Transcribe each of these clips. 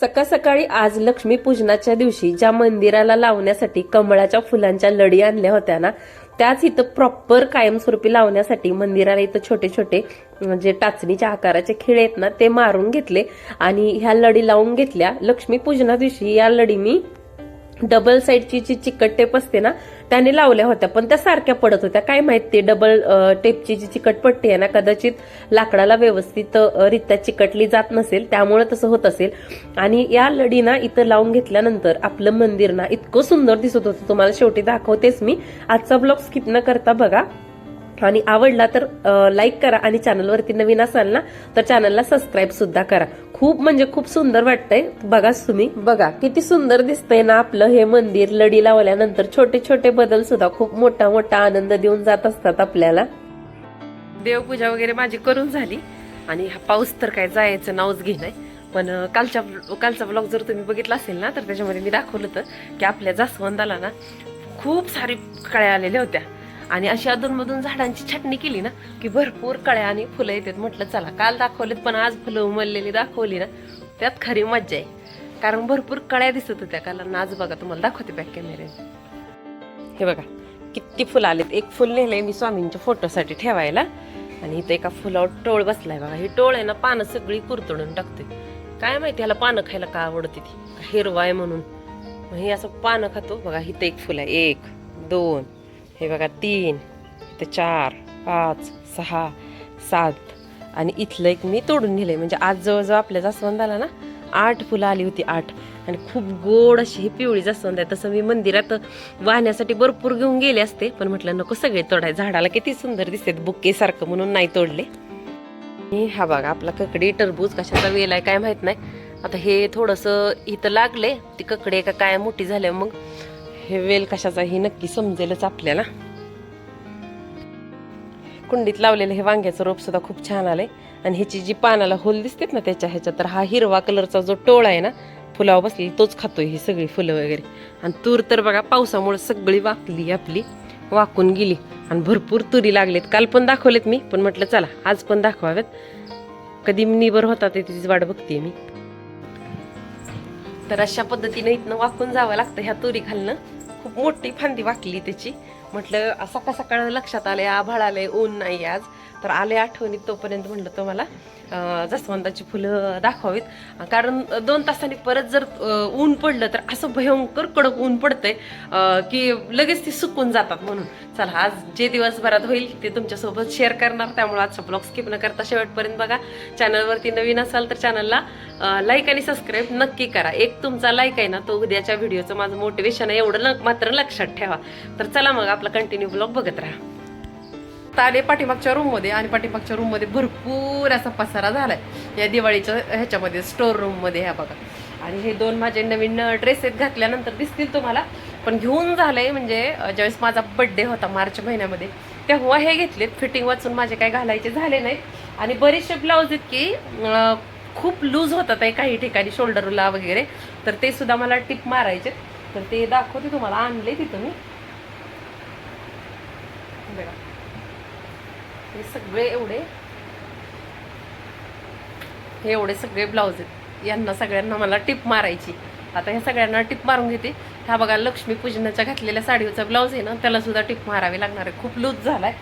सकाळ सकाळी आज लक्ष्मीपूजनाच्या दिवशी ज्या मंदिराला लावण्यासाठी कमळाच्या फुलांच्या लडी आणल्या होत्या ना त्याच इथं प्रॉपर कायमस्वरूपी लावण्यासाठी मंदिराला इथं छोटे छोटे जे टाचणीच्या आकाराचे खिळे आहेत ना ते मारून घेतले. आणि ह्या लडी लावून घेतल्या. लक्ष्मीपूजना दिवशी या लडी मी डबल साईडची जी चिकट टेप असते ना त्याने लावल्या होत्या पण त्या सारख्या पडत होत्या. काय माहीत ते डबल टेपची जी चिकट पट्टी आहे ना कदाचित लाकडाला व्यवस्थित रित्या चिकटली जात नसेल त्यामुळे तसं होत असेल. आणि या लढी ना इथं लावून घेतल्यानंतर आपलं मंदिर ना इतकं सुंदर दिसत होतं. तुम्हाला शेवटी दाखवतेच मी. आजचा ब्लॉग स्किप न करता बघा. आणि आवडला तर लाईक करा आणि चॅनलवरती नवीन असाल ना तर चॅनलला सबस्क्राईब सुद्धा करा. खूप म्हणजे खूप सुंदर वाटतंय. बघाच तुम्ही. बघा किती सुंदर दिसतंय ना आपलं हे मंदिर लडी लावल्यानंतर. छोटे छोटे बदल सुद्धा खूप मोठा मोठा आनंद देऊन जात असतात आपल्याला. देवपूजा वगैरे माझी करून झाली. आणि हा पाऊस तर काय जायचं नावच घेणार पण कालच्या कालचा ब्लॉग जर तुम्ही बघितला असेल ना तर त्याच्यामध्ये मी दाखवलं होतं की आपल्या जास्वंदाला ना खूप सारी कळ्या आलेल्या होत्या. आणि अशी अधूनमधून झाडांची छाटणी केली ना की भरपूर कळ्या आणि फुलं येतात. म्हटलं चला काल दाखवलेत पण आज फुलं उमललेली दाखवली ना त्यात खरी मज्जा आहे. कारण भरपूर कळ्या दिसत होत्या काल आज बघा तुम्हाला दाखवते बॅक कॅमेऱ्याने हे बघा किती फुलं आलेत. एक फुल नेलंय मी स्वामींच्या फोटोसाठी ठेवायला. आणि इथं एका फुलावर टोळ बसलाय बघा. ही टोळ आहे ना पानं सगळी कुरतडून टाकते काय माहिती ह्याला पानं खायला का आवडते ती? हिरवाय म्हणून. मग हे असं पानं खातो. बघा इथं एक फुल आहे. एक दोन हे बघा तीन इथं चार पाच सहा सात. आणि इथलं एक मी तोडून नेलं म्हणजे आज जवळजवळ आपल्या जास्वंदाला ना आठ फुलं आली होती आठ. आणि खूप गोड अशी ही पिवळी जास्वंद आहे. तसं मी मंदिरात वाहण्यासाठी भरपूर घेऊन गेले असते. पण म्हटलं नको सगळे तोडाय. झाडाला किती सुंदर दिसते बुक्केसारखं म्हणून नाही तोडले. आणि हा बघा आपला ककडी टरबूज कशाचा वेल आहे काय माहीत नाही. आता हे थोडंसं इथं लागले ती ककडी का काय मोठी झाल्या मग हे वेल कशाचा ही नक्की समजेलच आपल्याला. कुंडीत लावलेलं हे वांग्याचं रोप सुद्धा खूप छान आलंय. आणि ह्याची जी पानाला होल दिसतेत ना त्याच्या ह्याच्यात तर हा हिरवा कलरचा जो टोळ आहे ना फुलावर बसलेली तोच खातोय ही सगळी फुलं वगैरे. आणि तूर तर बघा पावसामुळे सगळी वाकली आपली वाकून गेली. आणि भरपूर तुरी लागलेत. काल पण दाखवलेत मी पण म्हटलं चला आज पण दाखवावेत. कधी निबर होता ते तिची वाट बघते मी. तर अशा पद्धतीने इथनं वाकून जावं लागतं ह्या तुरी खालनं खूप मोठी फांदी वाकली त्याची. म्हटलं सकाळ सकाळ लक्षात आलं आभाळ आलंय ऊन नाही आज. तर आले आठवणीत तोपर्यंत म्हटलं तुम्हाला जसवंताची फुलं दाखवावीत. कारण दोन तासांनी परत जर ऊन पडलं तर असं भयंकर कडक ऊन पडतंय की लगेच ती सुकून जातात म्हणून. चला आज जे दिवसभरात होईल ते तुमच्यासोबत शेअर करणार. त्यामुळे आजचा ब्लॉग स्किप न करता शेवटपर्यंत बघा. चॅनलवरती नवीन असाल तर चॅनलला लाईक आणि सबस्क्राईब नक्की करा. एक तुमचा लाईक आहे ना तो उद्याच्या व्हिडिओचं माझं मोटिवेशन आहे. एवढं न- मात्र लक्षात ठेवा. तर चला मग आपला कंटिन्यू ब्लॉग बघत राहा. आता आले पाठीमागच्या रूममध्ये आणि पाठीमागच्या रूममध्ये भरपूर असा पसारा झालाय. या दिवाळीच्या ह्याच्यामध्ये स्टोर रूममध्ये ह्या बघा. आणि हे दोन माझे नवीन ड्रेसेस घातल्यानंतर दिसतील तुम्हाला. पण घेऊन झालंय म्हणजे ज्यावेळेस माझा बड्डे होता मार्च महिन्यामध्ये तेव्हा हे घेतलेत. फिटिंग वाचून माझे काय घालायचे झाले नाहीत. आणि बरेचसे ब्लाऊज आहेत की खूप लूज होतात आहे काही ठिकाणी शोल्डरला वगैरे. तर ते सुद्धा मला टिप मारायचे तर ते दाखवते तुम्हाला. आणले तिथं मी. बघा. हे सगळे एवढे हे एवढे सगळे ब्लाऊज आहेत. यांना सगळ्यांना मला टिप मारायची. आता ह्या सगळ्यांना टिप मारून घेते. हा बघा लक्ष्मी पूजनाच्या घातलेल्या साडीचा ब्लाऊज आहे ना त्याला सुद्धा टिप मारावी लागणार आहे. खूप लूज झालाय.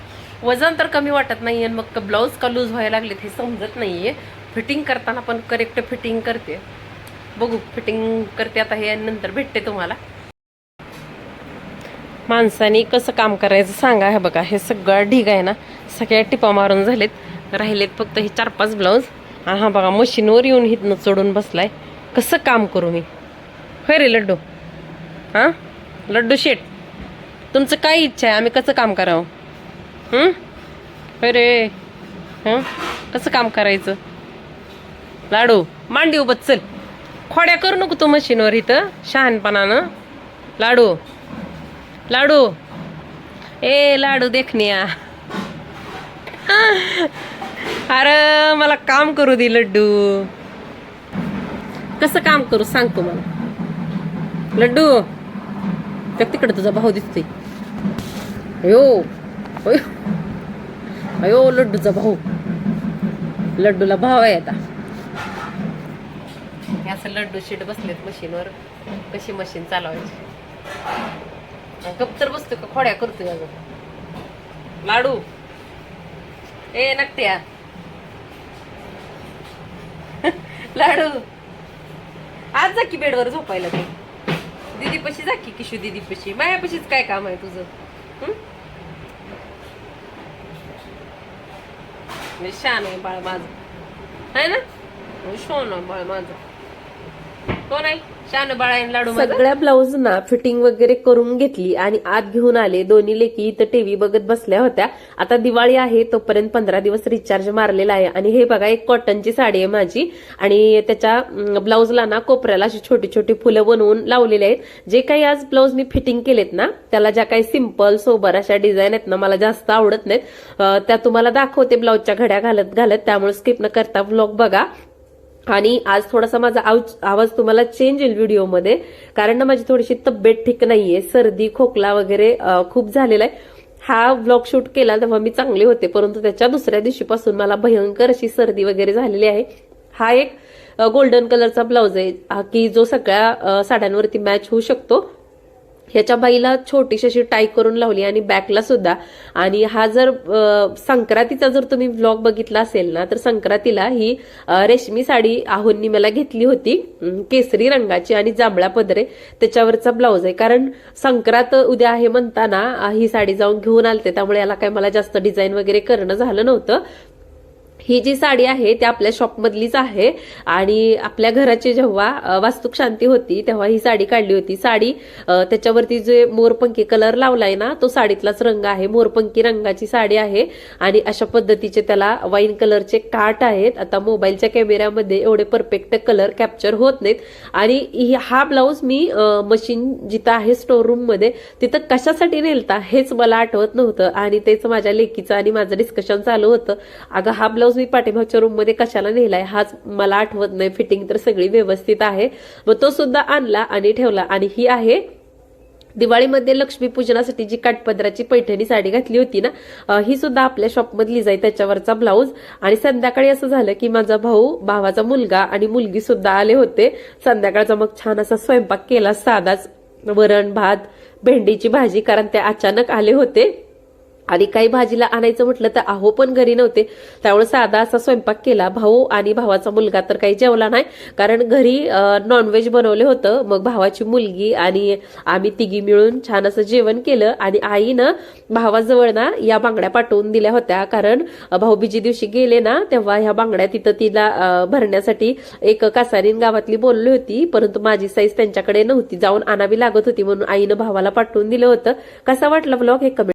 वजन तर कमी वाटत नाही आणि मग ब्लाऊज का लूज व्हायला लागलेत हे समजत नाही आहे फिटिंग करताना पण करेक्ट फिटिंग करते. बघू फिटिंग करते आता हे नंतर भेटते तुम्हाला. माणसाने कसं काम करायचं सांगा. हे बघा हे सगळं ढिग आहे ना. सगळ्या टिपा मारून झालेत. राहिलेत फक्त हे चार पाच ब्लाऊज आणि हा बघा मशीनवर येऊन हिथनं चढून बसलाय. कसं काम करू मी? होय रे लड्डू? हां? लड्डू शेट तुमचं काय इच्छा आहे? आम्ही कसं काम करावं? होय रे. कसं काम करायचं? लाडू मांडी उबत चल. खोड्या करू नको तू मशीनवर इथं शहाणपणानं. लाडू लाडू. ए लाडू देखण्या अरे मला काम करू दे लड्डू. कसं काम करू सांग तू मला. लड्डू त्या तिकडे तुझा भाऊ दिसतोय. अयो अयो. अयो लड्डूचा भाऊ. लड्डूला भाव आहे आता. हे असं लड्डू शीट बसलेत मशीनवर. कशी मशीन चालवायची? गप्तर बसतो का खोड्या करतोय अगं? लाडू. ए नकट्या. लाडू. आज जा की बेडवर झोपायला तू. दीदी पशी जा की किशू दीदी पशी. माया पशीच काय काम आहे तुझं? शान आहे बाळ माझं. आहे ना? शोन आहे बाळ माझं. कोण आहे? लाडू सगळ्या ब्लाऊज ना फिटिंग वगैरे करून घेतली आणि आत घेऊन आले. दोन्ही लेकी इथं टीव्ही बघत बसल्या होत्या. आता दिवाळी आहे तोपर्यंत पंधरा दिवस रिचार्ज मारलेला आहे. आणि हे बघा एक कॉटनची साडी आहे माझी. आणि त्याच्या ब्लाऊजला ना कोपऱ्याला अशी छोटी छोटी फुलं बनवून लावलेली आहेत. जे काही आज ब्लाऊज मी फिटिंग केलेत ना त्याला ज्या काही सिंपल सोबर अशा डिझाईन आहेत ना मला जास्त आवडत नाहीत. त्या तुम्हाला दाखवते ब्लाऊजच्या घड्या घालत घालत. त्यामुळे स्किप न करता ब्लॉग बघा. आणि आज थोडासा माझा आवाज तुम्हाला चेंज येईल व्हिडिओमध्ये कारण ना माझी थोडीशी तब्येत ठीक नाहीये सर्दी खोकला वगैरे खूप झालेला आहे. हा ब्लॉग शूट केला तेव्हा मी चांगले होते परंतु त्याच्या दुसऱ्या दिवशीपासून मला भयंकर अशी सर्दी वगैरे झालेली आहे. हा एक गोल्डन कलरचा ब्लाऊज आहे की जो सगळ्या साड्यांवरती मॅच होऊ शकतो. ह्याच्या बाईला छोटीशी अशी टाय करून लावली आणि बॅकला सुद्धा. आणि हा जर संक्रांतीचा जर तुम्ही व्लॉग बघितला असेल ना तर संक्रांतीला ही रेशमी साडी आहोंनी मला घेतली होती. केसरी रंगाची आणि जांभळा पदरे. त्याच्यावरचा ब्लाऊज आहे. कारण संक्रांत उद्या आहे म्हणताना ही साडी जाऊन घेऊन आलते. त्यामुळे याला काय मला जास्त डिझाईन वगैरे करणं झालं नव्हतं. ही जी साडी आहे ती आपल्या शॉपमधलीच आहे. आणि आपल्या घराची जेव्हा अ, वास्तुक शांती होती तेव्हा ही साडी काढली होती. साडी त्याच्यावरती जे मोरपंखी कलर लावलाय ना तो साडीतलाच रंग आहे. मोरपंखी रंगाची साडी आहे. आणि अशा पद्धतीचे त्याला वाईन कलरचे काट आहेत. आता मोबाईलच्या कॅमेऱ्यामध्ये एवढे परफेक्ट कलर कॅप्चर होत नाहीत. आणि ही- हा ब्लाऊज मी मशीन जिथं आहे स्टोर रूममध्ये तिथं कशासाठी नेलता हेच मला आठवत नव्हतं. आणि तेच माझ्या लेकीचं आणि माझं डिस्कशन चालू होतं. अगं हा ब्लाऊज मी पाठीमागच्या रूममध्ये कशाला नेलाय? हाच मला आठवत नाही. फिटिंग तर सगळी व्यवस्थित आहे. मग तो सुद्धा आणला आणि ठेवला. आणि ही आहे दिवाळीमध्ये लक्ष्मीपूजनासाठी जी काठपदराची पैठणी साडी घातली होती ना ही सुद्धा आपल्या शॉपमधली जाई त्याच्यावरचा ब्लाऊज आणि संध्याकाळी असं झालं की माझा भाऊ भावाचा मुलगा आणि मुलगी सुद्धा आले होते. संध्याकाळचा मग छान असा स्वयंपाक केला साधाच वरण भात भेंडीची भाजी कारण ते अचानक आले होते. आणि काही भाजीला आणायचं म्हटलं तर आहो पण घरी नव्हते. त्यामुळे साधा असा स्वयंपाक केला. भाऊ आणि भावाचा मुलगा तर काही जेवला नाही. कारण घरी नॉनव्हेज बनवलं होतं. मग भावाची मुलगी आणि आम्ही तिघी मिळून छान असं जेवण केलं. आणि आईनं भावाजवळ ना या बांगड्या पाठवून दिल्या होत्या. कारण भाऊ भाऊबीजी दिवशी गेले ना तेव्हा ह्या बांगड्या तिथं तिला भरण्यासाठी एक कासारीन गावातली बोलली होती. परंतु माझी साईज त्यांच्याकडे नव्हती. जाऊन आणावी लागत होती म्हणून आईनं भावाला पाठवून दिलं होतं. कसा वाटला ब्लॉग हे कमेंट